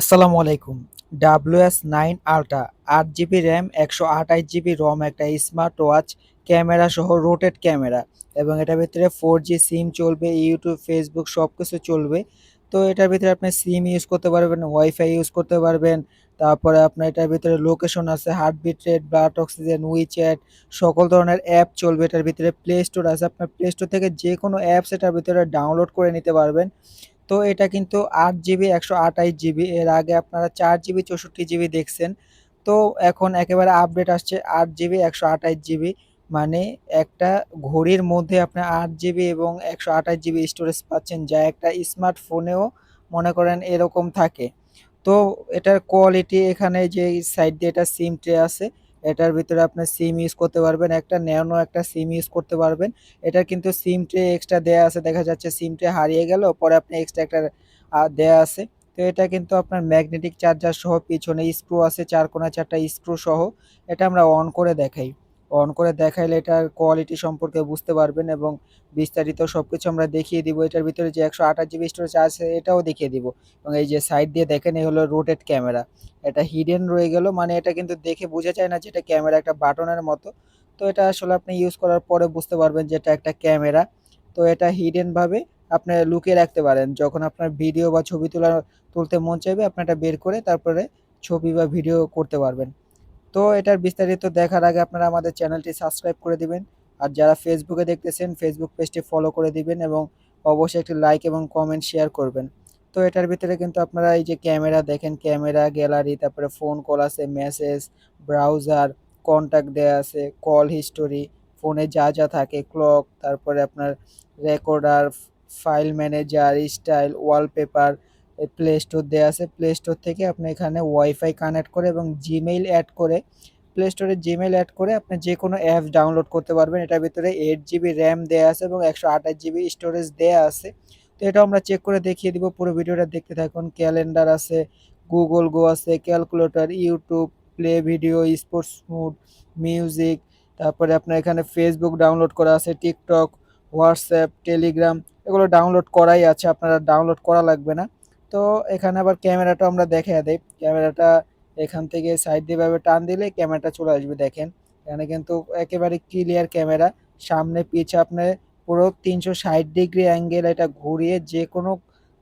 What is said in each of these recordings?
আসসালামু আলাইকুম। W S nine ultra, আট জিবি র্যাম, একশো আঠাশ জিবি রম, একটা স্মার্ট ওয়াচ, ক্যামেরা সহ রোটেড ক্যামেরা এবং এটার ভিতরে ফোর জি সিম চলবে, ইউটিউব, ফেসবুক সব কিছু চলবে। তো এটার ভিতরে আপনি সিম ইউজ করতে পারবেন, ওয়াইফাই ইউজ করতে পারবেন, তারপরে আপনার এটার ভিতরে লোকেশন আছে, heartbeat rate, blood oxygen, WeChat, সকল ধরনের অ্যাপ চলবে এটার ভিতরে, প্লে স্টোর আছে, আপনার প্লে স্টোর থেকে যে কোনো অ্যাপস এটার ভিতরে ডাউনলোড করে নিতে পারবেন। তো এটা কিন্তু আট জিবি, একশো আঠাশ জিবি। এর আগে আপনারা চার জিবি, চৌষট্টি জিবি দেখছেন। তো এখন একেবারে আপডেট আসছে আট জিবি, একশো আঠাশ জিবি। মানে একটা ঘড়ির মধ্যে আপনি আট জিবি এবং একশো আঠাশ জিবি স্টোরেজ পাচ্ছেন, যা একটা স্মার্টফোনেও মনে করেন এরকম থাকে। তো এটার কোয়ালিটি এখানে যে সাইড দিয়ে এটা সিম ট্রে আছে এটার ভিতরে আপনি সিম ইউজ করতে পারবেন। একটা ন্যানো একটা সিম ইউজ করতে পারবেন। এটা কিন্তু সিম ট্রে এক্সট্রা দেয়া আছে। দেখা যাচ্ছে সিম ট্রে হারিয়ে গেল, পরে আপনি এক্সট্রা একটা দেয়া আছে। তো এটা কিন্তু আপনার ম্যাগনেটিক চার্জার সহ, পিছনে স্ক্রু আছে, চার কোনা চারটা স্ক্রু সহ। এটা আমরা অন করে দেখাই। অন করে দেখাইলে এটার কোয়ালিটি সম্পর্কে বুঝতে পারবেন এবং বিস্তারিত সব কিছু আমরা দেখিয়ে দিব। এটার ভিতরে যে একশো আঠাশ জিবি স্টোরেজ আছে, এটাও দেখিয়ে দিব। এবং এই যে সাইড দিয়ে দেখেন, এই হলো রোটেড ক্যামেরা এটা হিডেন রয়ে গেল মানে এটা কিন্তু দেখে বোঝা যায় না যে এটা ক্যামেরা একটা বাটনের মতো। তো এটা আসলে আপনি ইউজ করার পরে বুঝতে পারবেন যে এটা একটা ক্যামেরা তো এটা হিডেনভাবে আপনি লুকিয়ে রাখতে পারেন। যখন আপনার ভিডিও বা ছবি তোলা, তুলতে মন চাইবে, আপনি এটা বের করে তারপরে ছবি বা ভিডিও করতে পারবেন। তো এটার বিস্তারিত দেখার আগে আপনারা আমাদের চ্যানেলটি সাবস্ক্রাইব করে দিবেন। আর যারা ফেসবুকে দেখতেছেন ফেসবুক পেজটি ফলো করে দিবেন এবং অবশ্যই একটি লাইক এবং কমেন্ট শেয়ার করবেন। তো এটার ভিতরে কিন্তু আপনারা এই যে ক্যামেরা দেখেন, ক্যামেরা গ্যালারি তারপরে ফোন কল আছে মেসেজ ব্রাউজার কন্ট্যাক্ট দেয়া আছে কল হিস্টোরি ফোনে যা যা থাকে ক্লক তারপরে আপনার recorder file manager style wallpaper play store দেওয়া আছে। প্লে স্টোর থেকে আপনি এখানে ওয়াইফাই কানেক্ট করে এবং জিমেইল অ্যাড করে প্লে স্টোরে জিমেইল অ্যাড করে আপনি যে কোনো অ্যাপস ডাউনলোড করতে পারবেন। এটার ভিতরে এইট জিবি র্যাম দেওয়া আছে এবং একশো আঠাশ জিবি স্টোরেজ দেওয়া আছে। তো এটাও আমরা চেক করে দেখিয়ে দিব। পুরো ভিডিওটা দেখতে থাকুন। ক্যালেন্ডার আছে গুগল গো আছে calculator YouTube play video sports mood music তারপরে আপনার এখানে ফেসবুক ডাউনলোড করা আছে টিকটক হোয়াটসঅ্যাপ টেলিগ্রাম এগুলো ডাউনলোড করাই আছে। আপনারা ডাউনলোড করা লাগবে না। তো এখানে আবার ক্যামেরাটা আমরা দেখে দেই। ক্যামেরাটা এখান থেকে সাইড দিয়ে ভাবে টান দিলে ক্যামেরাটা চলে আসবে, দেখেন। এখানে কিন্তু একেবারে ক্লিয়ার ক্যামেরা। সামনে, পিছে আপনি পুরো তিনশো ষাট ডিগ্রি অ্যাঙ্গেল এটা ঘুরিয়ে যে কোনো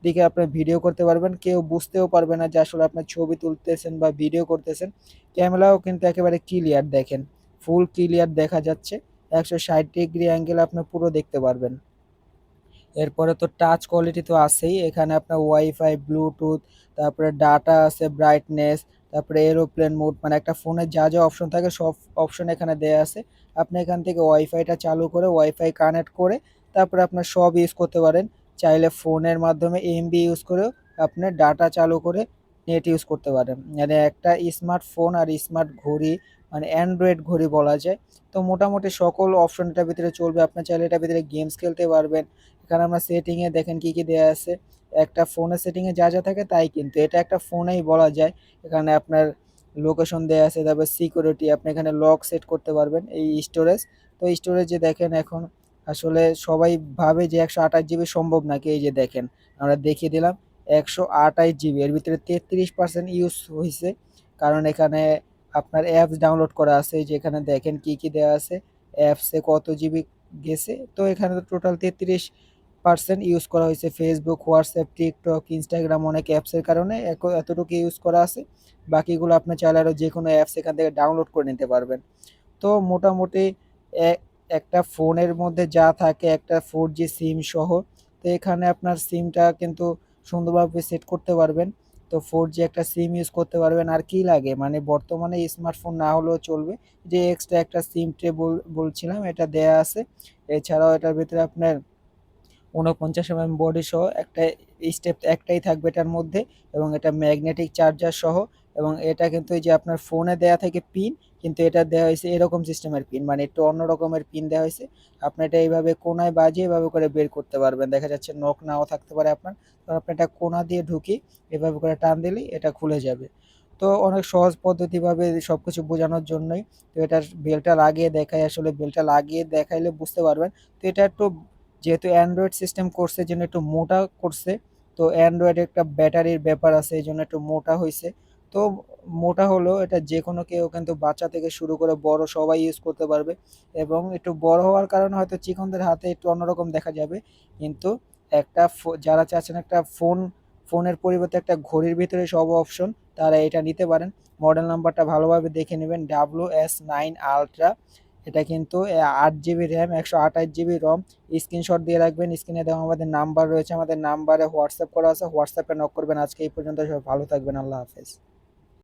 দিকে আপনি ভিডিও করতে পারবেন। কেউ বুঝতেও পারবে না যে আসলে আপনার ছবি তুলতেছেন বা ভিডিও করতেছেন। ক্যামেরাও কিন্তু একেবারে ক্লিয়ার দেখেন। ফুল ক্লিয়ার দেখা যাচ্ছে। একশো ষাট ডিগ্রি অ্যাঙ্গেল আপনি পুরো দেখতে পারবেন। এরপরে তো টাচ কোয়ালিটি তো আছেই। এখানে আপনার ওয়াইফাই ব্লুটুথ তারপরে ডাটা আছে ব্রাইটনেস তারপরে এরোপ্লেন মোড মানে একটা ফোনে যা যা অপশন থাকে সব অপশন এখানে দেয়া আছে। আপনি এখান থেকে ওয়াইফাইটা চালু করে ওয়াইফাই কানেক্ট করে তারপরে আপনার সব ইউজ করতে পারেন। চাইলে ফোনের মাধ্যমে এমবি ইউজ করেও আপনি ডাটা চালু করে নেট ইউজ করতে পারেন। মানে একটা স্মার্টফোন আর স্মার্ট ঘড়ি মানে অ্যান্ড্রয়েড ঘড়ি বলা যায়। তো মোটামুটি সকল অপশন এটার ভিতরে চলবে। আপনি চাইলে এটার ভিতরে গেমস খেলতে পারবেন। এখানে আমরা সেটিংয়ে দেখেন কি কি দেওয়া আছে। একটা ফোনের সেটিংয়ে যা যা থাকে তাই কিন্তু। এটা একটা ফোনেই বলা যায়। এখানে আপনার লোকেশন দেওয়া আছে, তারপর সিকিউরিটি আপনি এখানে লক সেট করতে পারবেন এই স্টোরেজ তো স্টোরেজে দেখেন এখন আসলে সবাই ভাবে যে একশো আঠাশ জিবি সম্ভব নাকি? এই যে দেখেন, আমরা দেখিয়ে দিলাম, একশো আঠাশ জিবি এর ভিতরে তেত্রিশ পার্সেন্ট ইউজ হয়েছে কারণ এখানে আপনার অ্যাপস ডাউনলোড করা আছে। যেখানে দেখেন কি কি দেওয়া আছে। অ্যাপসে কত জিবি গেছে? তো এখানে তো টোটাল তেত্রিশ পার্সেন্ট ইউজ করা হয়েছে ফেসবুক হোয়াটসঅ্যাপ টিকটক ইনস্টাগ্রাম অনেক অ্যাপসের কারণে। এতটুকু ইউজ করা আছে। বাকিগুলো আপনি চাইলে আরও যে কোনো অ্যাপস এখান থেকে ডাউনলোড করে নিতে পারবেন। তো মোটামুটি একটা ফোনের মধ্যে যা থাকে, একটা ফোর জি সিম সহ, তো এখানে আপনার সিমটা কিন্তু সুন্দরভাবে সেট করতে পারবেন। তো ফোর জি একটা সিম ইউজ করতে পারবেন। আর কি লাগে? মানে বর্তমানে স্মার্টফোন না হলেও চলবে। যে এক্সট্রা একটা সিম ট্রে বলছিলাম, এটা দেয়া আছে। এছাড়াও এটার ভিতরে আপনার উনপঞ্চাশ এমএম বডি সহ একটা স্টেপ একটাই থাকবে এটার মধ্যে এবং এটা ম্যাগনেটিক চার্জার সহ এবং এটা কিন্তু যে আপনার ফোনে দেয়া থেকে পিন কিন্তু এটা দেওয়া হয়েছে এরকম সিস্টেমের পিন মানে একটু অন্য রকমের পিন দেওয়া হয়েছে। আপনি এটা এইভাবে কোনায় বাজিয়ে এভাবে করে বের করতে পারবেন। দেখা যাচ্ছে নখ নাও থাকতে পারে আপনার। তো আপনি এটা কোনা দিয়ে ঢুকি, এভাবে করে টান দিলেই এটা খুলে যাবে। তো অনেক সহজ পদ্ধতিভাবে সব কিছু বোঝানোর জন্যই তো এটার বেলটা লাগিয়ে দেখাই। আসলে বেলটা লাগিয়ে দেখাইলে বুঝতে পারবেন। তো এটা একটু যেহেতু অ্যান্ড্রয়েড সিস্টেম করছে জন্য একটু মোটা করছে তো অ্যান্ড্রয়েড একটা ব্যাটারির ব্যাপার আছে, এই জন্য একটু মোটা হয়েছে। তো মোটা হলেও এটা যে কোনো কেউ কিন্তু বাচ্চা থেকে শুরু করে বড় সবাই ইউজ করতে পারবে এবং একটু বড় হওয়ার কারণে হয়তো চিকনদের হাতে একটু অন্যরকম দেখা যাবে। কিন্তু একটা যারা চাচ্ছেন একটা ফোন ফোনের পরিবর্তে একটা ঘড়ির ভিতরে সব অপশন তারা এটা নিতে পারেন। মডেল নাম্বারটা ভালোভাবে দেখে নেবেন ডাব্লু এস নাইন আলট্রা এটা কিন্তু আট জিবি র্যাম, একশো আঠাশ জিবি রম। স্ক্রিনশট দিয়ে রাখবেন, স্ক্রিনে দেওয়া আমাদের নাম্বার রয়েছে, আমাদের নাম্বারে হোয়াটসঅ্যাপ করা আছে, হোয়াটসঅ্যাপে নক করবেন। আজকে এই পর্যন্ত সবাই ভালো থাকবেন, আল্লাহ হাফেজ।